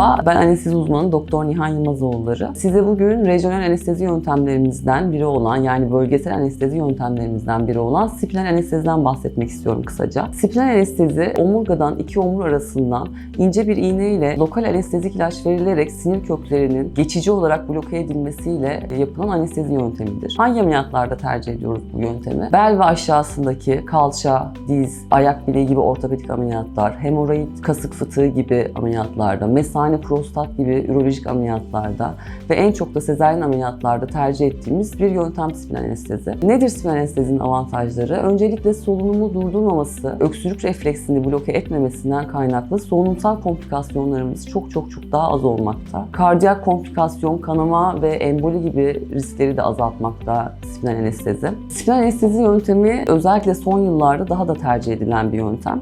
Merhaba, ben anestezi uzmanı Doktor Nihan Yılmazoğulları. Size bugün rejyonel anestezi yöntemlerimizden biri olan, yani bölgesel anestezi yöntemlerimizden biri olan spinal anesteziden bahsetmek istiyorum kısaca. Spinal anestezi, omurgadan iki omur arasından ince bir iğne ile lokal anestezik ilaç verilerek sinir köklerinin geçici olarak bloke edilmesiyle yapılan anestezi yöntemidir. Hangi ameliyatlarda tercih ediyoruz bu yöntemi? Bel ve aşağısındaki kalça, diz, ayak bileği gibi ortopedik ameliyatlar, hemoroid, kasık fıtığı gibi ameliyatlarda, mesane prostat gibi ürolojik ameliyatlarda ve en çok da sezaryen ameliyatlarda tercih ettiğimiz bir yöntem spinal anestezi. Nedir spinal anestezinin avantajları? Öncelikle solunumu durdurmaması, öksürük refleksini bloke etmemesinden kaynaklı solunumsal komplikasyonlarımız çok çok çok daha az olmakta. Kardiyak komplikasyon, kanama ve emboli gibi riskleri de azaltmakta spinal anestezi. Spinal anestezi yöntemi özellikle son yıllarda daha da tercih edilen bir yöntem.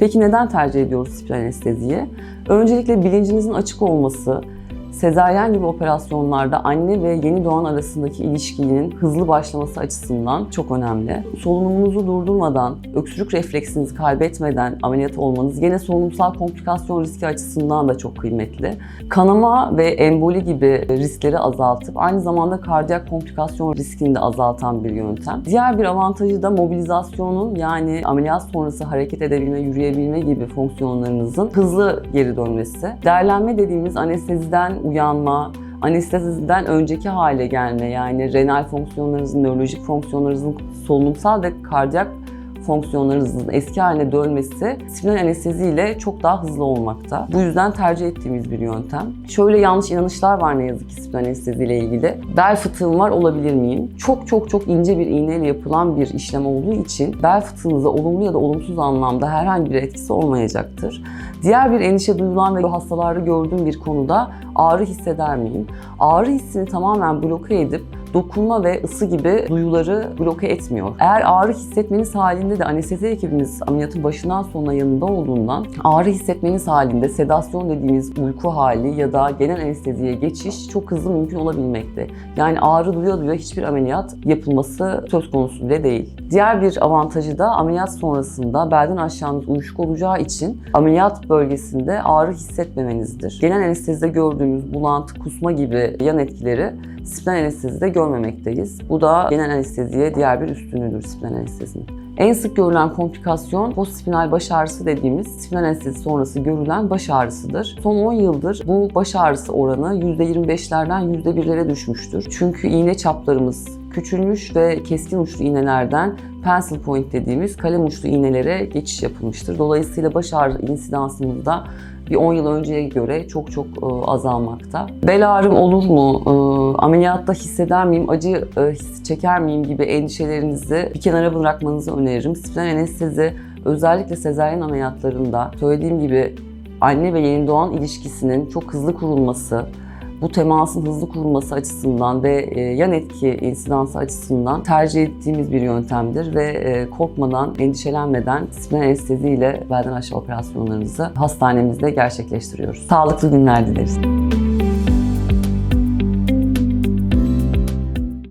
Peki neden tercih ediyoruz spinal anesteziyi? Öncelikle bilincinizin açık olması, sezaryen gibi operasyonlarda anne ve yeni doğan arasındaki ilişkinin hızlı başlaması açısından çok önemli. Solunumunuzu durdurmadan, öksürük refleksinizi kaybetmeden ameliyat olmanız gene solunumsal komplikasyon riski açısından da çok kıymetli. Kanama ve emboli gibi riskleri azaltıp aynı zamanda kardiyak komplikasyon riskini de azaltan bir yöntem. Diğer bir avantajı da mobilizasyonun yani ameliyat sonrası hareket edebilme, yürüyebilme gibi fonksiyonlarınızın hızlı geri dönmesi. Değerlenme dediğimiz anesteziden uyanma, anesteziden önceki hale gelme yani renal fonksiyonlarınızın, nörolojik fonksiyonlarınızın, solunumsal ve kardiyak fonksiyonlarınızın eski haline dönmesi spinal anestezi ile çok daha hızlı olmakta. Bu yüzden tercih ettiğimiz bir yöntem. Şöyle yanlış inanışlar var ne yazık ki spinal anestezi ile ilgili. Bel fıtığım var olabilir miyim? Çok çok çok ince bir iğneyle yapılan bir işlem olduğu için bel fıtığınıza olumlu ya da olumsuz anlamda herhangi bir etkisi olmayacaktır. Diğer bir endişe duyulan ve hastalarda gördüğüm bir konuda ağrı hisseder miyim? Ağrı hissini tamamen bloke edip dokunma ve ısı gibi duyuları bloke etmiyor. Eğer ağrı hissetmeniz halinde de anestezi ekibimiz ameliyatın başından sonuna yanında olduğundan ağrı hissetmeniz halinde sedasyon dediğimiz uyku hali ya da genel anesteziye geçiş çok hızlı mümkün olabilmekte. Yani ağrı duya duya hiçbir ameliyat yapılması söz konusu bile değil. Diğer bir avantajı da ameliyat sonrasında belden aşağınız uyuşuk olacağı için ameliyat bölgesinde ağrı hissetmemenizdir. Genel anestezide gördüğümüz bulantı, kusma gibi yan etkileri spinal anestezide görmemekteyiz. Bu da genel anesteziye diğer bir üstünlüğüdür spinal anestezinin. En sık görülen komplikasyon postspinal baş ağrısı dediğimiz spinal anestezi sonrası görülen baş ağrısıdır. Son 10 yıldır bu baş ağrısı oranı %25'lerden %1'lere düşmüştür. Çünkü iğne çaplarımız küçülmüş ve keskin uçlu iğnelerden pencil point dediğimiz kalem uçlu iğnelere geçiş yapılmıştır. Dolayısıyla baş ağrı insidansımız da bir 10 yıl önceye göre çok çok e, azalmakta. Bel ağrım olur mu? Ameliyatta hisseder miyim? Acı e, hissi çeker miyim gibi endişelerinizi bir kenara bırakmanızı öneririm. Spinal anestezi özellikle sezaryen ameliyatlarında söylediğim gibi anne ve yeni doğan ilişkisinin çok hızlı kurulması, bu temasın hızlı kurulması açısından ve e, yan etki insidansı açısından tercih ettiğimiz bir yöntemdir ve e, korkmadan, endişelenmeden spinal anestezi ile belden aşağı operasyonlarımızı hastanemizde gerçekleştiriyoruz. Sağlıklı günler dileriz.